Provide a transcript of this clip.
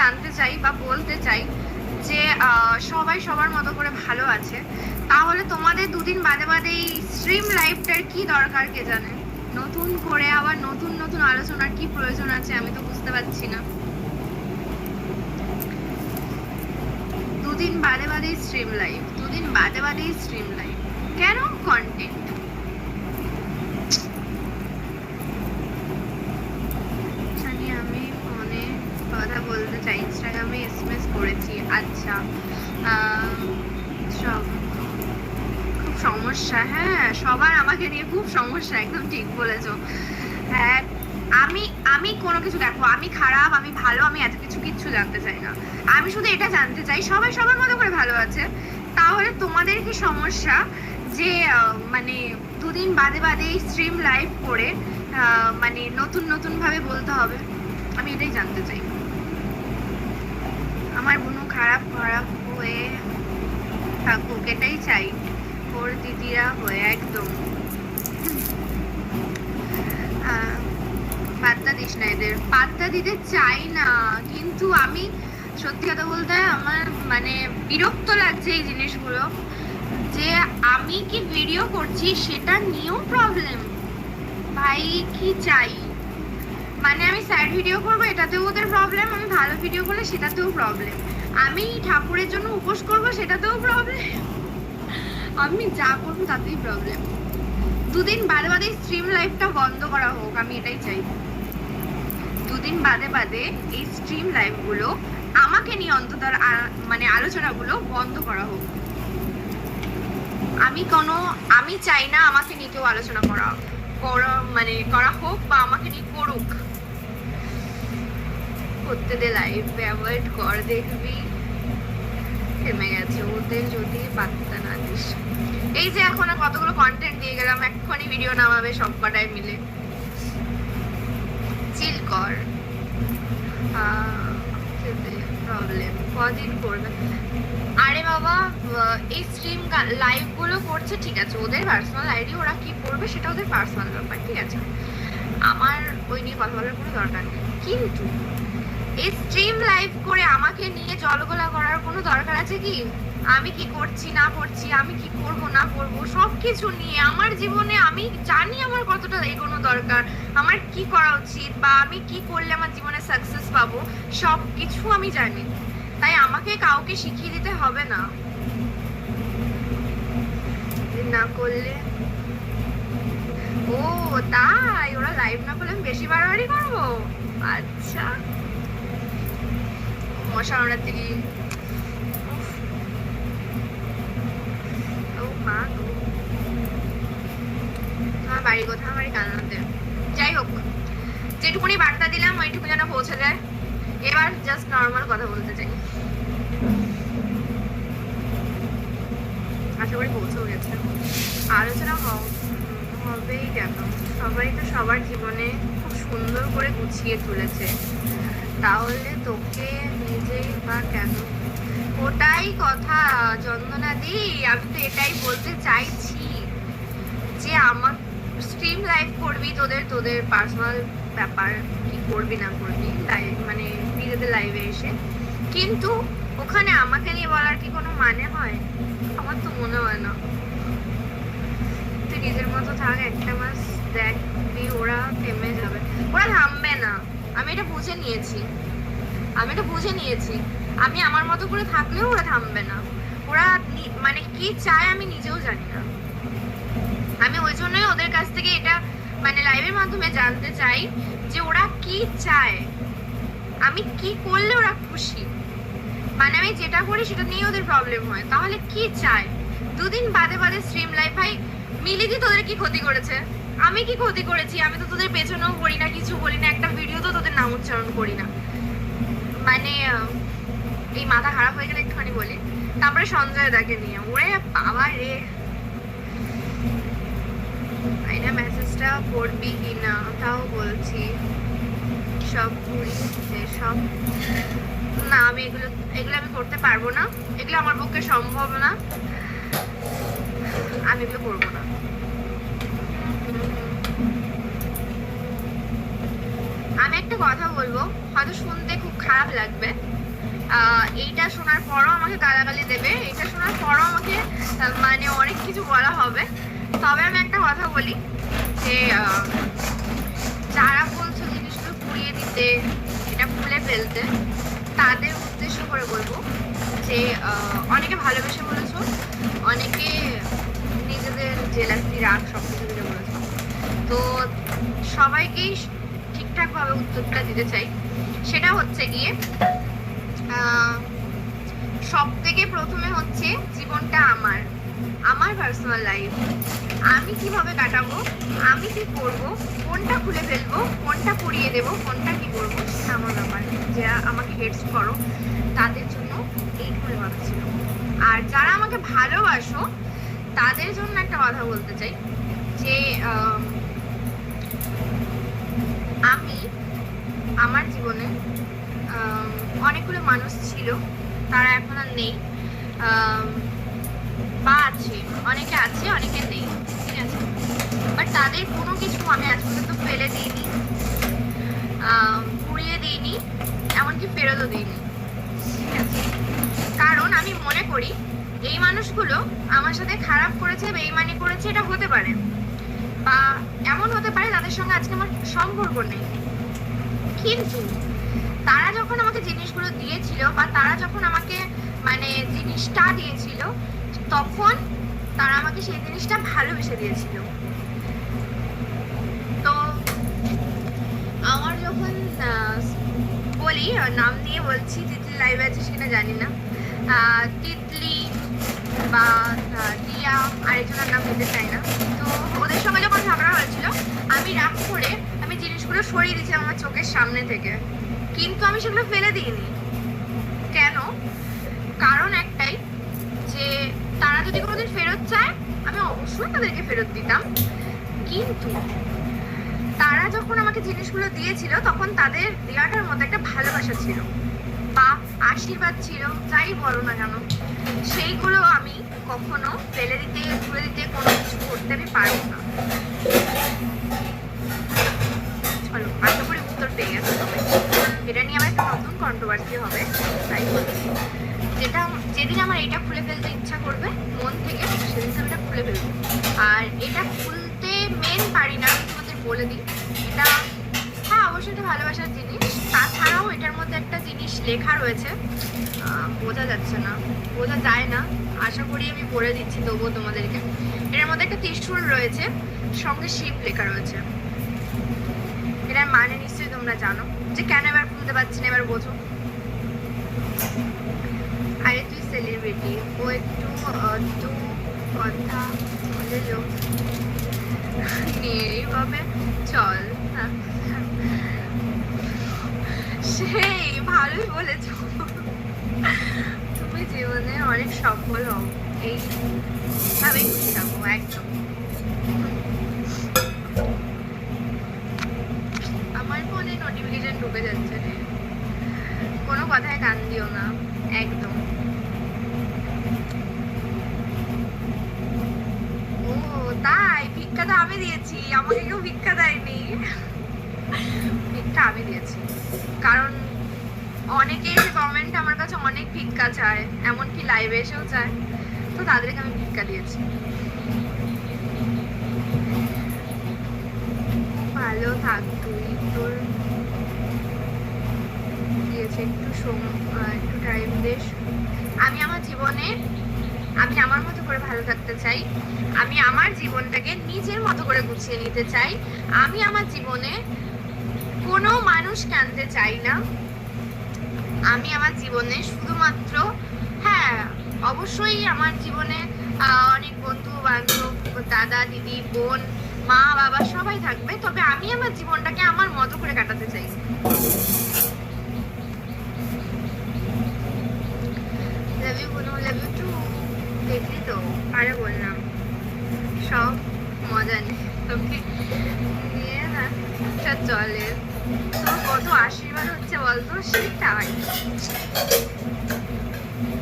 জানতে চাই বা বলতে চাই যে সবাই সবার মতো করে ভালো আছে। তাহলে তোমাদের দুদিন বাদে বাদে এই স্ট্রিম লাইফটার কি দরকার কে জানে? নতুন করে আবার নতুন নতুন আলোচনার কি প্রয়োজন আছে আমি তো বুঝতে পারছি না। দুদিন বাদে বাদে স্ট্রিম লাইফ দুদিন বাদে বাদে স্ট্রিম লাইফ কেন কন্টেন্ট জানি আমি ফোনে কথা বলতে চাই ইনস্টাগ্রামে এসএমএস করেছি। আচ্ছা খুব সমস্যা হ্যাঁ সবার আমাকে নিয়ে খুব সমস্যা, একদম ঠিক বলেছ। হ্যাঁ আমি আমি কোনো কিছু দেখো, আমি খারাপ, আমি ভালো, আমি এত কিছু কিচ্ছু জানতে চাই না। আমি শুধু এটা জানতে চাই, সবাই সবার মতো করে ভালো আছে। তাহলে তোমাদের কি সমস্যা যে মানে দুদিন বাদে বাদে স্ট্রিম লাইভ করে মানে নতুন নতুন ভাবে বলতে হবে? আমি এটাই জানতে চাই। আমার বোনও খারাপ খারাপ হয়ে থাকুক, এটাই চাই। ওর দিদিরা হয়ে একদম। পাত্তা দিস না এদের। পাত্তা দিতে চাই না, কিন্তু আমি সত্যি কথা বলতে আমার মানে বিরক্ত লাগছে এই জিনিসগুলো, যে আমি কি ভিডিও করছি সেটা নিয়েও প্রবলেম ভাই, কি চাই? মানে আমি স্যাড ভিডিও করব, এটাতেও ওদের প্রবলেম আমি ভালো ভিডিও করলে সেটাতেও প্রবলেম আমি ঠাকুরের জন্য উপোস করব, সেটাতেও প্রবলেম আমি যা করব তাতেই প্রবলেম দুদিন বাদে বাদে স্ট্রিম লাইভটা বন্ধ করা হোক, আমি এটাই চাই। দুদিন বাদে বাদে এই স্ট্রিম লাইভগুলো আমাকে নিয়ে অন্তত মানে আলোচনাগুলো বন্ধ করা হোক। আমি কোনো, আমি চাই না আমাকে নিয়ে কেউ আলোচনা করা মানে করা হোক বা আমাকে নিয়ে করুক। করতে দে লাইভ অ্যাভয়েড কর দেখবি। থেমে গেছে ওদের যদি পাত্তা না দিস। এই যে এখন কতগুলো কন্টেন্ট দিয়ে গেলাম, এক্ষুনি ভিডিও নামাবে সব কটায় মিলে। চিল কর। প্রবলেম কদিন করবে? আরে বাবা এই স্ট্রিম লাইভগুলো করছে, ঠিক আছে, ওদের পার্সোনাল আইডি ওরা কি করবে সেটা ওদের পার্সোনাল ব্যাপার, ঠিক আছে। আমার ওই নিয়ে কথা বলার কোনো দরকার নেই। কিন্তু এই স্ট্রিম লাইভ করে আমাকে নিয়ে জলগোলা করার কোনো দরকার আছে কি? আমি কি করছি, না করছি, আমি কি করব, না করব সব কিছু নিয়ে আমার জীবনে আমি জানি আমার কতটা এগোনো দরকার, আমার কি করা উচিত বা আমি কি করলে আমার জীবনে সাকসেস পাবো সব কিছু আমি জানি। তাই আমাকে কাউকে শিখিয়ে দিতে হবে না। না করলে? ও, তাই, ওরা লাইভ না করলে আমি বেশি বাড়াবাড়ি করব? আচ্ছা। মশা ওনার থেকে ও মা গো। আমার বাড়ি কোথায়? আমার কান্নাতে যাই হোক, যেটুকুনি বার্তা দিলাম, ওইটুকু যেন পৌঁছে যায়। এবার জাস্ট নর্মাল কথা বলতে চাই। আশা করি পৌঁছেও গেছে। আলোচনা হবেই কেন? সবাই তো সবার জীবনে খুব সুন্দর করে গুছিয়ে তুলেছে। তাহলে তোকে নিজেই বা কেন? ওটাই কথা চন্দনা দি। আমি তো এটাই বলতে চাইছি যে আমার স্ট্রিম লাইভ করবি তোদের তোদের পার্সোনাল ব্যাপার, কি করবি না করবি লাইভ মানে নিজেদের লাইভে এসে। কিন্তু ওখানে আমাকে নিয়ে বলার কি কোনো মানে হয়? আমার তো মনে হয় না। তুই নিজের মতো থাক, একটা মাস দেখবি ওরা থেমে যাবে। ওরা থামবে না। আমি এটা বুঝে নিয়েছি। আমি এটা বুঝে নিয়েছি। আমি আমার মতো করে থাকলেও ওরা থামবে না। ওরা মানে কি চায় আমি নিজেও জানি না। আমি ওই জন্যই ওদের কাছ থেকে এটা মানে লাইভের মাধ্যমে জানতে চাই যে ওরা কি চায়। আমি কি করলে ওরা খুশি? মানে আমি যেটা করি সেটা নিয়ে ওদের প্রবলেম হয়। তাহলে কি চায়? দুদিন বাদে বাদে স্ট্রিম লাইভ ভাই মিলিদি তোদের কি ক্ষতি করেছে? আমি কি ক্ষতি করেছি? আমি তো তোদের পেছনেও করি না, কিছু বলি না, একটা ভিডিও তো তোদের নাম উচ্চারণ করি না। মানে এই মাথা খারাপ হয়ে গেলে একটুখানি বলি। তারপরে সঞ্জয় দাকে নিয়ে। ওরে বাবা রে। আইনা মেসেজটা পড়বি কি না, তাও বলছি। সব ঘুরি সব না, আমি এগুলো এগুলো আমি করতে পারব না। এগুলো আমার পক্ষে সম্ভব না। আমি এগুলো করব না আমি একটা কথা বলব। হয়তো শুনতে খুব খারাপ লাগবে। এইটা শোনার পরও আমাকে গালাগালি দেবে। এটা শোনার পরও আমাকে মানে অনেক কিছু বলা হবে। তবে আমি একটা কথা বলি, যে যারা বলছো জিনিসগুলো পুড়িয়ে দিতে, এটা খুলে ফেলতে, তাদের উদ্দেশ্য করে বলব যে অনেকে ভালোবেসে বলেছ, অনেকে নিজেদের জেলাসি রাগ সব কিছু মিলে বলেছ। তো সবাইকেই ঠিকঠাকভাবে উত্তরটা দিতে চাই। সেটা হচ্ছে গিয়ে সব থেকে প্রথমে হচ্ছে জীবনটা আমার আমার পার্সোনাল লাইফ আমি কীভাবে কাটাবো, আমি কি করব, কোনটা খুলে ফেলব, কোনটা পুড়িয়ে দেবো, কোনটা কি করব আমার ব্যাপার। যারা আমাকে হেটস করো, তাদের জন্য এই খুলে কথা ছিল। আর যারা আমাকে ভালোবাসো, তাদের জন্য একটা কথা বলতে চাই, যে আম, আমি আমার জীবনে অনেকগুলো মানুষ ছিল তারা এখন আর নেই। বা আছে অনেকে আছে অনেকে নেই ঠিক আছে? বাট তাদের কোনো কিছু আমি আজ পর্যন্ত ফেলে দিইনি পুড়িয়ে দিইনি এমনকি ফেরতও দিইনি ঠিক আছে? কারণ আমি মনে করি এই মানুষগুলো আমার সাথে খারাপ করেছে বেইমানি করেছে এটা হতে পারে। বা এমন হতে পারে তাদের সঙ্গে আজকে আমার সম্পর্ক নেই। কিন্তু তারা যখন আমাকে জিনিসগুলো দিয়েছিল বা তারা যখন আমাকে মানে জিনিসটা দিয়েছিল, তখন তারা আমাকে সেই জিনিসটা ভালোবেসে দিয়েছিল। তো আমার যখন বলি নাম নিয়ে বলছি, তিতলি লাইভ আছে সেটা জানি না। তিতলি বা আহ, আরেকজনের নাম নিতে চাই না। তো ওদের সঙ্গে যখন ঝগড়া হয়েছিল আমি রাগ করে আমি জিনিসগুলো সরিয়ে দিয়েছিলাম আমার চোখের সামনে থেকে। কিন্তু আমি সেগুলো ফেলে দিইনি। কেন? কারণ একটাই যে তারা যদি কোনোদিন ফেরত চায় আমি অবশ্যই তাদেরকে ফেরত দিতাম। কিন্তু তারা যখন আমাকে জিনিসগুলো দিয়েছিল তখন তাদের দেওয়াটার মধ্যে একটা ভালোবাসা ছিল বা আশীর্বাদ ছিল যাই বলো না কেন। সেইগুলো আমি কখনো ফেলে দিতে তুলে দিতে কোনো কিছু করতে আমি পারব না। চলো, আশা করি উত্তর পেয়ে গেছে সবাই এটা নিয়ে আমার একটা নতুন কন্ট্রোভার্সি হবে, তাই বলছি। যেটা যেদিন আমার এটা খুলে ফেলতে ইচ্ছা করবে, মন থেকে সেদিন আমি এটা খুলে ফেলব। আর এটা খুলতে মেন পারি না তোমাদের বলে দিই। এটা অবশ্যই এটা ভালোবাসার জিনিস। তাছাড়াও এটার মধ্যে একটা জিনিস লেখা রয়েছে। বোঝা যাচ্ছে না। বোঝা যায় না। আশা করি আমি পড়ে দিচ্ছি, তবুও তোমাদেরকে। এটার মধ্যে একটা ত্রিশূল রয়েছে। সঙ্গে শিব লেখা রয়েছে। এটার মানে নিশ্চয়ই তোমরা জানো। যে কেন এবার খুলতে পারছি না, এবার বোঝো। আরে তুই সেলিব্রিটি ও একটু দু কথা বলে লোক। নিয়ে এইভাবে চল হ্যাঁ। সেই, ভালোই বলেছ। তুমি জীবনে অনেক সফল হও, এই ভাবে খুশি থাকো, একদম। আমার ফোনে নোটিফিকেশন ঢুকে যাচ্ছে রে। কোনো কথায় কান দিও না, একদম। ও, তাই, ভিক্ষা তো আমি দিয়েছি, আমাকে কেউ ভিক্ষা দেয়নি। ভিক্ষা আমি দিয়েছি। কারণ অনেকে এসে কমেন্ট আমার কাছে অনেক ভিক্ষা চায়, এমনকি লাইভে এসেও চায়। তো তাদেরকে আমি ভিক্ষা দিয়েছি। ভালো থাক তুই। তোর দিয়েছে একটু একটু টাইম দেশ। আমি আমার জীবনে, আমি আমার মতো করে ভালো থাকতে চাই। আমি আমার জীবনটাকে নিজের মতো করে গুছিয়ে নিতে চাই। আমি আমার জীবনে মানুষকে আনতে চাই না। আমি আমার জীবনে শুধুমাত্র হ্যাঁ অবশ্যই আমার জীবনে অনেক বন্ধু বান্ধব, দাদা, দিদি, বোন, মা, বাবা সবাই থাকবে, তবে আমি আমার জীবনটাকে আমার মতো করে কাটাতে চাই। দেখলি তো, আরে বললাম। সব মজা নিয়ে। চলে তোর কত আশীর্বাদ হচ্ছে বলতো সেটাই